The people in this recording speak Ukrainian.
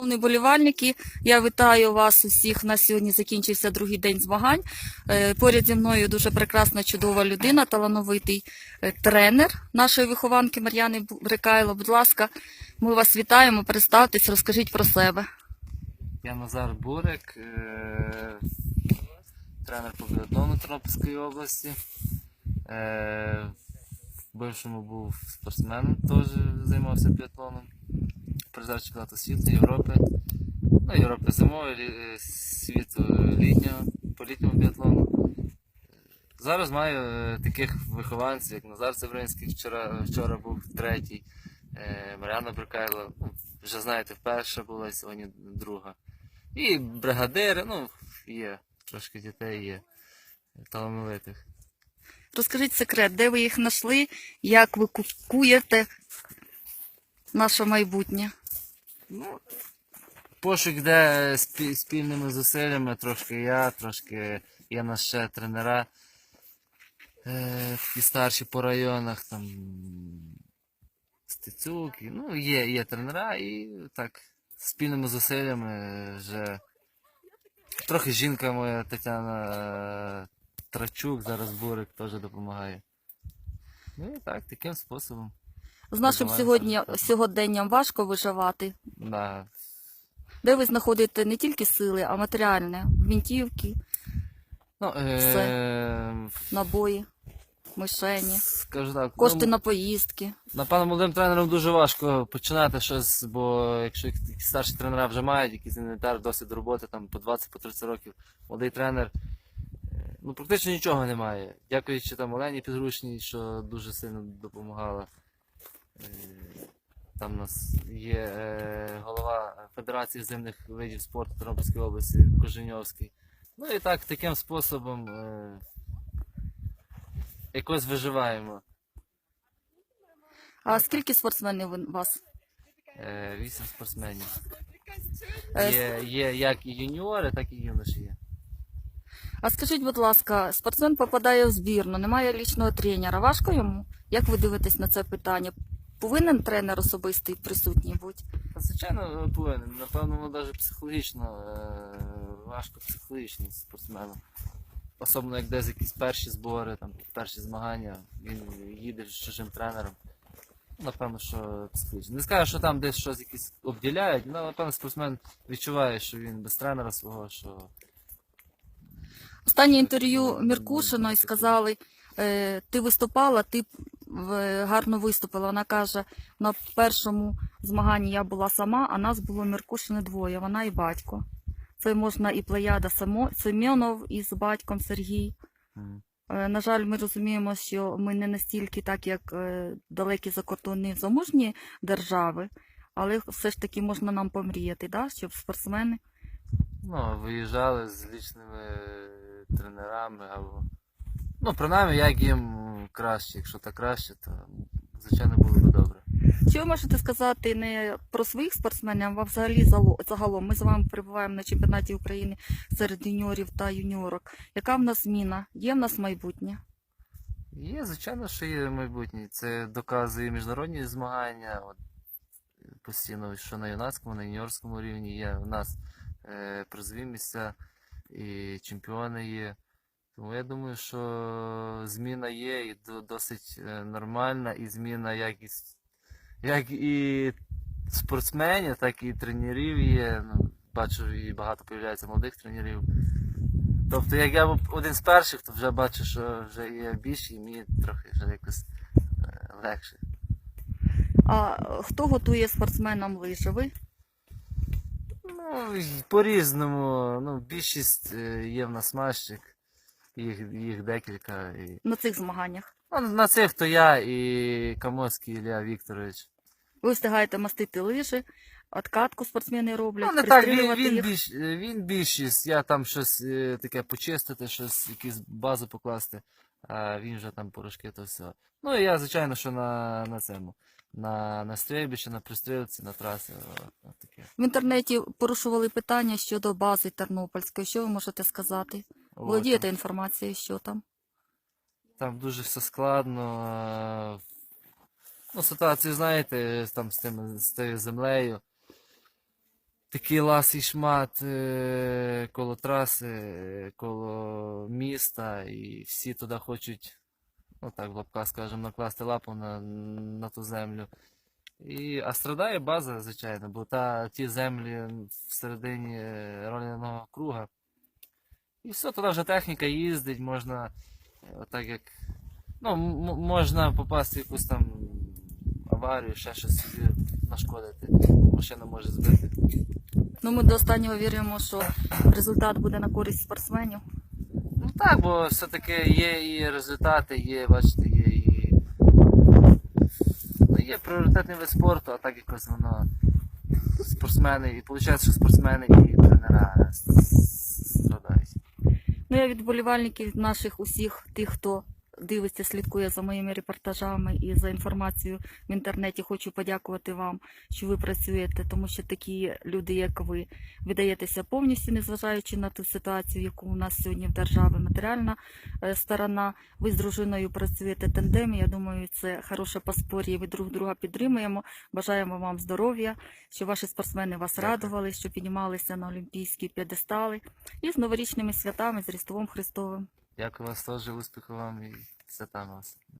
Шановні болівальники, я вітаю вас усіх. На сьогодні закінчився другий день змагань. Е, Поряд зі мною дуже прекрасна, чудова людина, талановитий е, тренер нашої вихованки Мар'яни Брикайло. Будь ласка, ми вас вітаємо. Представтесь, розкажіть про себе. Я Назар Бурик, е, тренер по біатлону Тернопільської області. В бившому був спортсменом, теж займався біатлоном. Призер чемпіонату світу, Європи. Ну, Європи лі- е, світу літнього, по літньому біатлону. Зараз маю е, таких вихованців, як Назар Цевринський, вчора, вчора був третій, е, Мар'яна Брикайло, ну, вже знаєте, вперше була, сьогодні друга. І бригадири, ну, є, трошки дітей є талановитих. Розкажіть секрет, де ви їх знайшли, як ви кукуєте наше майбутнє. Ну, пошук йде спільними зусиллями, трошки я, трошки є нас ще тренера е, і старші по районах, там Стецюк, ну, є, є тренера і так спільними зусиллями вже трохи жінка моя Тетяна е, Трачук, зараз Бурик теж допомагає. Ну і так, таким способом. З нашим сьогодні, сьогоденням важко виживати. Да, Де ви знаходите не тільки сили, а матеріальне, гвинтівки, Ну, е, набої, мишені, скажу так, кошти ну, на поїздки. напевно, молодим тренерам дуже важко починати щось, бо якщо якісь старші тренера вже мають якийсь інвентар, досвід роботи, там по 20 по 30 років, молодий тренер, е, ну практично нічого немає. Дякуючи там Олені Підручній, що дуже сильно допомагала. Е, Там у нас є е, голова Федерації зимних видів спорту Тернопільської області Коженьовський. Ну і так, таким способом е, якось виживаємо. А скільки спортсменів у вас? Вісім спортсменів. Є, є як і юніори, так і юноші є. А скажіть, будь ласка, спортсмен попадає в збірну, немає лічного тренера. Важко йому? Як ви дивитесь на це питання? Повинен тренер особистий присутній бути? Та, звичайно, повинен. Напевно, воно навіть психологічно е, важко психологічно спортсмену. Особливо як десь якісь перші збори, там, перші змагання, він їде з чужим тренером. Напевно, що психологічно. Не скажу, що там десь щось якісь обділяють, але напевно спортсмен відчуває, що він без тренера свого, що Останнє інтерв'ю Міркушиної сказали, е, ти виступала, ти гарно виступила. Вона каже, на першому змаганні я була сама, а нас було Міркушини двоє, вона і батько. Це можна і Плеяда Само- Семенов із батьком Сергій. Е, На жаль, ми розуміємо, що ми не настільки так, як е, далекі закордонні заможні держави, але все ж таки можна нам помріяти, да? щоб спортсмени. ну, виїжджали з лічними тренерами або. Ну, принаймні, як їм краще, якщо так краще, то звичайно було б добре. Що ви можете сказати не про своїх спортсменів, а взагалі загалом? Ми з вами перебуваємо на чемпіонаті України серед юніорів та юніорок. Яка в нас зміна? Є в нас майбутнє? Є, звичайно, що є майбутнє. Це доказує міжнародні змагання. От, постійно, що на юнацькому, на юніорському рівні є. У нас е, призові місця і чемпіони є. Тому я думаю, що зміна є і досить е, нормальна, і зміна як і, як і спортсменів, так і тренерів є. Ну, бачу, і багато появляється молодих тренерів. Тобто, як я був один з перших, то вже бачу, що вже є більше, і мені трохи вже якось е, легше. А хто готує спортсменам лижі? Ви? Ну, по-різному. Ну, більшість е, є в нас мащик, їх, їх декілька. І... на цих змаганнях? Ну, на цих то я і Камоцький Ілля Вікторович. Ви встигаєте мастити лижі, откатку спортсмени роблять, Ну, не так, він, він, їх. більш, він більшість, я там щось е, таке почистити, щось, якісь базу покласти, а він вже там порошки то все. Ну і я, звичайно, що на, на цьому. На, на стрільбищі, на пристрілці, на трасі. От, от таке. В інтернеті порушували питання щодо бази Тернопільської. Що ви можете сказати? Володієте інформацією, що там? Там дуже все складно. Ну, ситуацію знаєте, там з, тим, з тією землею. такий ласий шмат е, коло траси, е, коло міста, і всі туди хочуть, ну так, в лапках скажемо, накласти лапу на, на ту землю. І, а страдає база, звичайно, бо та, ті землі всередині е, рольного круга. І все, туди вже техніка їздить, можна, е, отак як. Ну, можна попасти в якусь там аварію, ще щось собі нашкодити. Машина може збити. Ну, ми до останнього віримо, що результат буде на користь спортсменів. Ну так, бо все-таки є і результати, є, бачите, є і. Ну, є пріоритетний вид спорту, а так якось воно спортсмени, і виходить, що спортсмени і тренера. Ну, я від наших усіх тих, хто дивиться, слідкує за моїми репортажами і за інформацією в інтернеті, хочу подякувати вам, що ви працюєте, тому що такі люди, як ви, видаєтеся повністю, незважаючи на ту ситуацію, яку у нас сьогодні в державі матеріальна е, сторона. Ви з дружиною працюєте тандемі. Я думаю, це хороше поспор'я. Ви друг друга підтримуємо. Бажаємо вам здоров'я, щоб ваші спортсмени вас радували, що піднімалися на олімпійські п'єдестали. І з новорічними святами, з Різдвом Христовим. Дякую вас теж, успіху вам і святами вас.